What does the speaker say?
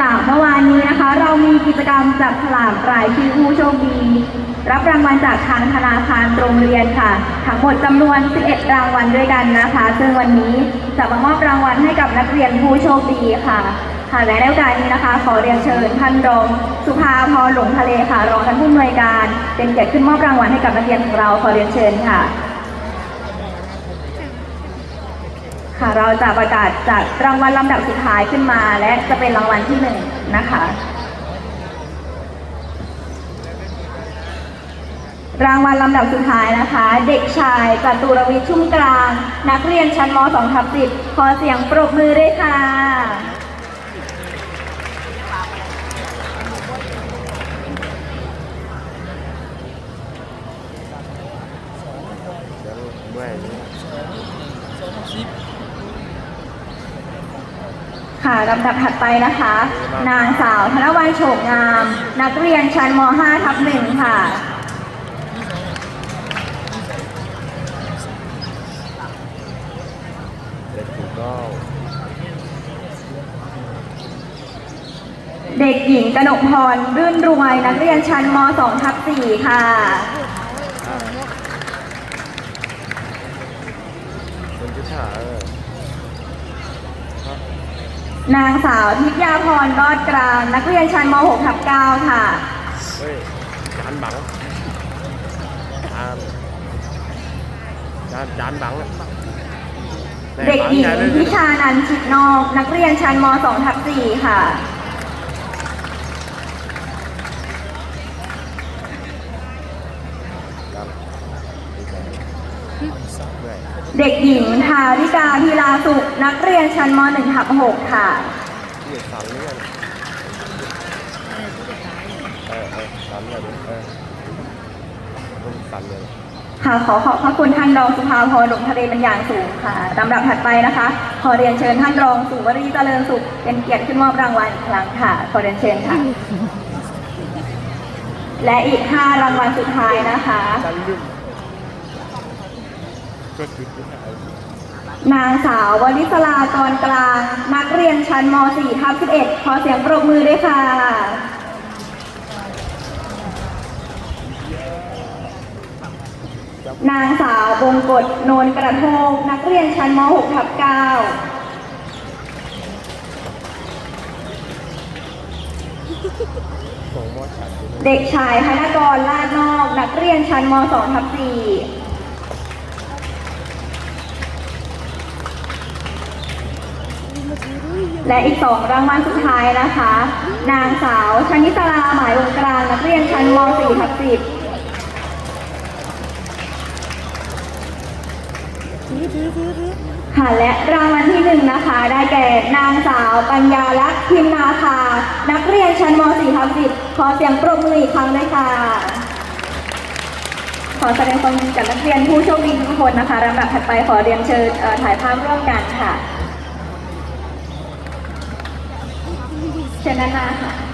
จากเมื่อวานนี้นะคะ เรามีกิจกรรมจับฉลากรายชื่อผู้โชคดี รับรางวัลจากทางธนาคารโรงเรียนค่ะ ทั้งหมดจำนวน 11 รางวัลด้วยกันนะคะ ซึ่งวันนี้จะมามอบรางวัลให้กับนักเรียนผู้โชคดีค่ะค่ะและในโอกาสนี้นะคะ ขอเรียนเชิญท่านรองสุภาพรหลงทะเลค่ะรองท่านผู้อำนวยการ เป็นเกียรติขึ้นมอบรางวัลให้กับนักเรียนของเราขอเรียนเชิญค่ะ ค่ะ เราจะประกาศจัดรางวัลลำดับสุดท้ายขึ้นมา และจะเป็นรางวัลที่หนึ่งนะคะ รางวัลลำดับสุดท้ายนะคะ เด็กชายจตุรวิทย์ชุ่มกลาง นักเรียนชั้นม .2 ทับ10ขอเสียงปรบมือด้วยค่ะเมื่อย ค่ะลำดับถัดไปนะคะ นางสาวธนวัลโฉกงาม นักเรียนชั้นม .5 ทับ1ค่ะเด็กถูกก็เด็กหญิงกนกพรรื่นรวย นักเรียนชั้นม 2 ทับ4ค่ะ คนที่ถ่าเออ นางสาวทิพยาพรรอดกลาง นักเรียนชั้นม 6 ทับ9ค่ะ เฮ้ยจานบังจานจานจานบังอะแม่เด็กบังหญิงใญ่เลย พิชานันท์ชิดนอก นักเรียนชั้นม 2 ทับ4ค่ะ ครับดีใจ เมื่อยเด็กหญิงทาริกาพีลาสุข นักเรียนชั้นม 1 ทับ6ค่ะที่อยู่สั่นเลื่อนเออเออสั่นเลยดิเออต้องสั่นเลยค่ะขอขอบพระคุณท่านรองสุภาพรหลงทะเลเป็นอย่างสูงค่ะลำดับถัดไปนะคะ ขอเรียนเชิญท่านรองสุวรีเจริญสุข เป็นเกียรติขึ้นมอบรางวัลอีกครั้งค่ะ ขอเรียนเชิญค่ะ และอีก 5 รางวัลสุดท้ายนะคะสั่ นลืมก็คือที่ถ่ายนางสาววลิศลากรกลาง นักเรียนชั้นม .4 ทับ11 ขอเสียงปรบมือด้วยค่ะ นางสาวบงกฎโนนกระโทกนักเรียนชั้นม .6 ทับ9สองมอดฉันอยู่นะเด็กชายธนกรลาดนอก นักเรียนชั้นม 2 ทับ4 และอีกสองรางวัลสุดท้ายนะคะ นางสาวชนิสราหมายวงกลางนักเรียนชั้นม 4 ทับ10ค่ะและรางวัลที่หนึ่งนะคะ ได้แก่นางสาวปัญญาลักษณ์พิมนาคา นักเรียนชั้นม .4 ทับ10ขอเสียงปรบมืออีกครั้งด้วยค่ะ ขอแสดงความยินดีกับนักเรียนผู้โชคดีทุกคนนะคะลำดับถัดไปขอเรียนเชิญถ่ายภาพร่วมกันค่ะ เชิญด้านหน้าค่ะ